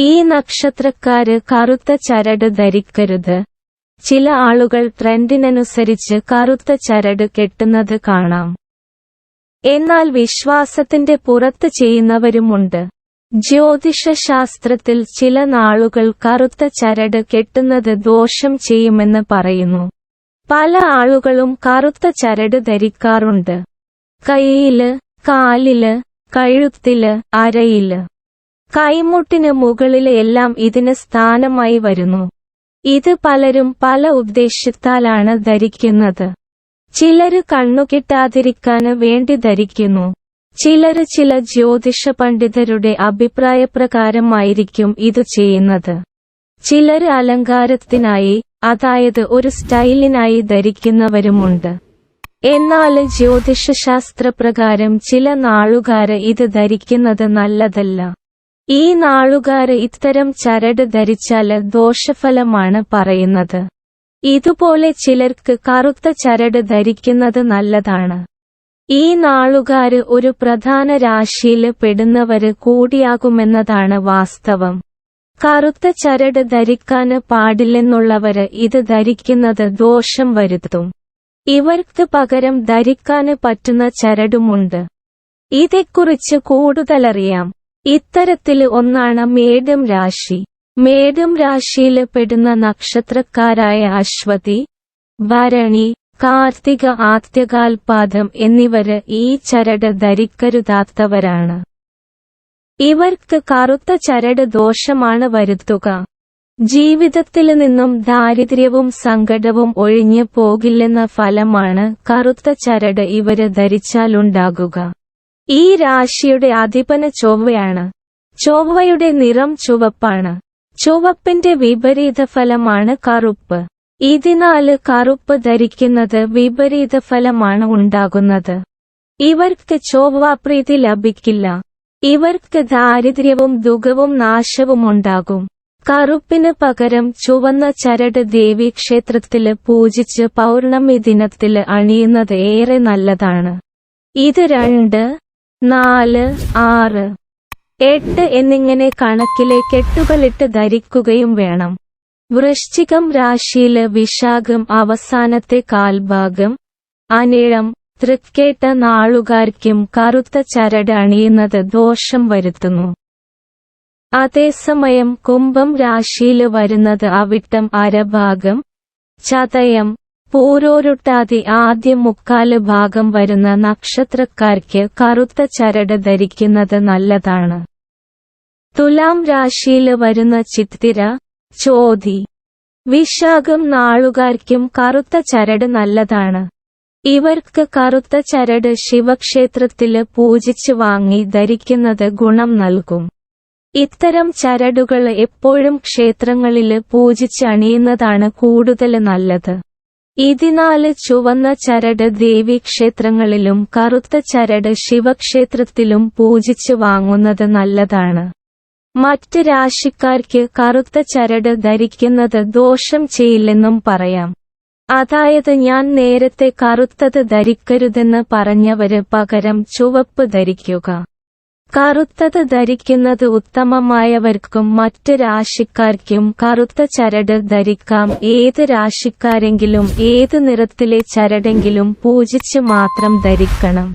ഈ നക്ഷത്രക്കാര് കറുത്ത ചരട് ധരിക്കരുത്. ചില ആളുകൾ ട്രെൻഡിനനുസരിച്ച് കറുത്ത ചരട് കെട്ടുന്നത് കാണാം. എന്നാൽ വിശ്വാസത്തിന്റെ പുറത്ത് ചെയ്യുന്നവരുമുണ്ട്. ജ്യോതിഷശാസ്ത്രത്തിൽ ചില നാളുകൾ കറുത്ത ചരട് കെട്ടുന്നത് ദോഷം ചെയ്യുമെന്ന് പറയുന്നു. പല ആളുകളും കറുത്ത ചരട് ധരിക്കാറുണ്ട്. കൈയിൽ കാലിൽ കഴുത്തിൽ അരയിൽ. കൈമുട്ടിന് മുകളിൽ എല്ലാം ഇതിന് സ്ഥാനമായി വരുന്നു. ഇത് പലരും പല ഉദ്ദേശത്താലാണ് ധരിക്കുന്നത്. ചിലര് കണ്ണുകിട്ടാതിരിക്കാന് വേണ്ടി ധരിക്കുന്നു. ചിലര് ചില ജ്യോതിഷ പണ്ഡിതരുടെ അഭിപ്രായപ്രകാരമായിരിക്കും ഇത് ചെയ്യുന്നത്. ചിലര് അലങ്കാരത്തിനായി അതായത് ഒരു സ്റ്റൈലിനായി ധരിക്കുന്നവരുമുണ്ട്. എന്നാൽ ജ്യോതിഷശാസ്ത്രപ്രകാരം ചില നാളുകാര് ഇത് ധരിക്കുന്നത് നല്ലതല്ല. ഈ നാളുകാര് ഇത്തരം ചരട് ധരിച്ചാൽ ദോഷഫലമാണ് പറയുന്നത്. ഇതുപോലെ ചിലർക്ക് കറുത്ത ചരട് ധരിക്കുന്നത് നല്ലതാണ്. ഈ നാളുകാര് ഒരു പ്രധാന രാശിയിൽ പെടുന്നവര് കൂടിയാകുമെന്നതാണ് വാസ്തവം. കറുത്ത ചരട് ധരിക്കാന് പാടില്ലെന്നുള്ളവര് ഇത് ധരിക്കുന്നത് ദോഷം വരുത്തും. ഇവർക്ക് പകരം ധരിക്കാന് പറ്റുന്ന ചരടുമുണ്ട്. ഇതേക്കുറിച്ച് കൂടുതലറിയാം. ഇത്തരത്തിൽ ഒന്നാണ് മേടം രാശി. മേടം രാശിയിൽ പെടുന്ന നക്ഷത്രക്കാരായ അശ്വതി ഭരണി കാർത്തിക ആദ്യകാൽപാദം എന്നിവര് ഈ ചരട് ധരിക്കരുതാത്തവരാണ്. ഇവർക്ക് കറുത്ത ചരട് ദോഷമാണ് വരുത്തുക. ജീവിതത്തിൽ നിന്നും ദാരിദ്ര്യവും സങ്കടവും ഒഴിഞ്ഞു പോകില്ലെന്ന ഫലമാണ് കറുത്ത ചരട് ഇവർ ധരിച്ചാലുണ്ടാകുക. ഈ രാശിയുടെ അധിപന ചൊവ്വയാണ്. ചൊവ്വയുടെ നിറം ചുവപ്പാണ്. ചുവപ്പിന്റെ വിപരീത ഫലമാണ് കറുപ്പ്. ഇതിനാല് കറുപ്പ് ധരിക്കുന്നത് വിപരീത ഫലമാണ് ഉണ്ടാകുന്നത്. ഇവർക്ക് ചൊവ്വാപ്രീതി ലഭിക്കില്ല. ഇവർക്ക് ദാരിദ്ര്യവും ദുഃഖവും നാശവും ഉണ്ടാകും. കറുപ്പിന് പകരം ചുവന്ന ചരട് ദേവി ക്ഷേത്രത്തിൽ പൂജിച്ച് പൗർണമി ദിനത്തിൽ അണിയുന്നത് ഏറെ നല്ലതാണ്. ഇത് രണ്ട് നാല് ആറ് എട്ട് എന്നിങ്ങനെ കണക്കിലെ കെട്ടുകളിട്ട് ധരിക്കുകയും വേണം. വൃശ്ചികം രാശിയിൽ വിശാഖം അവസാനത്തെ കാൽഭാഗം. അനിഴം തൃക്കേട്ട നാളുകാർക്കും കറുത്ത ചരട് അണിയുന്നത് ദോഷം വരുത്തുന്നു. അതേസമയം കുംഭം രാശിയിൽ വരുന്നത് അവിട്ടം അരഭാഗം. ചതയം പൂരോരുട്ടാതി ആദ്യ മുക്കാൽ ഭാഗം വരുന്ന നക്ഷത്രക്കാർക്ക് കറുത്ത ചരട് ധരിക്കുന്നത് നല്ലതാണ്. തുലാം രാശിയിൽ വരുന്ന ചിത്തിര ചോതി വിശാഖം നാളുകാർക്കും കറുത്ത ചരട് നല്ലതാണ്. ഇവർക്ക് കറുത്ത ചരട് ശിവക്ഷേത്രത്തിൽ പൂജിച്ചു വാങ്ങി ധരിക്കുന്നത് ഗുണം നൽകും. ഇത്തരം ചരടുകൾ എപ്പോഴും ക്ഷേത്രങ്ങളിൽ പൂജിച്ച് അണിയുന്നതാണ് കൂടുതൽ നല്ലത്. ഇതിനാല് ചുവന്ന ചരട് ദേവീക്ഷേത്രങ്ങളിലും കറുത്ത ചരട് ശിവക്ഷേത്രത്തിലും പൂജിച്ചു വാങ്ങുന്നത് നല്ലതാണ്. മറ്റ് രാശിക്കാർക്ക് കറുത്ത ചരട് ധരിക്കുന്നത് ദോഷം ചെയ്യില്ലെന്നും പറയാം. അതായത് ഞാൻ നേരത്തെ കറുത്തത് ധരിക്കരുതെന്ന് പറഞ്ഞവര് പകരം ചുവപ്പ് ധരിക്കുക. കറുത്തത് ധരിക്കുന്നത് ഉത്തമമായവർക്കും മറ്റ് രാശിക്കാർക്കും കറുത്ത ചരട് ധരിക്കാം. ഏത് രാശിക്കാരെങ്കിലും ഏത് നിറത്തിലെ ചരടെങ്കിലും പൂജിച്ച് മാത്രം ധരിക്കണം.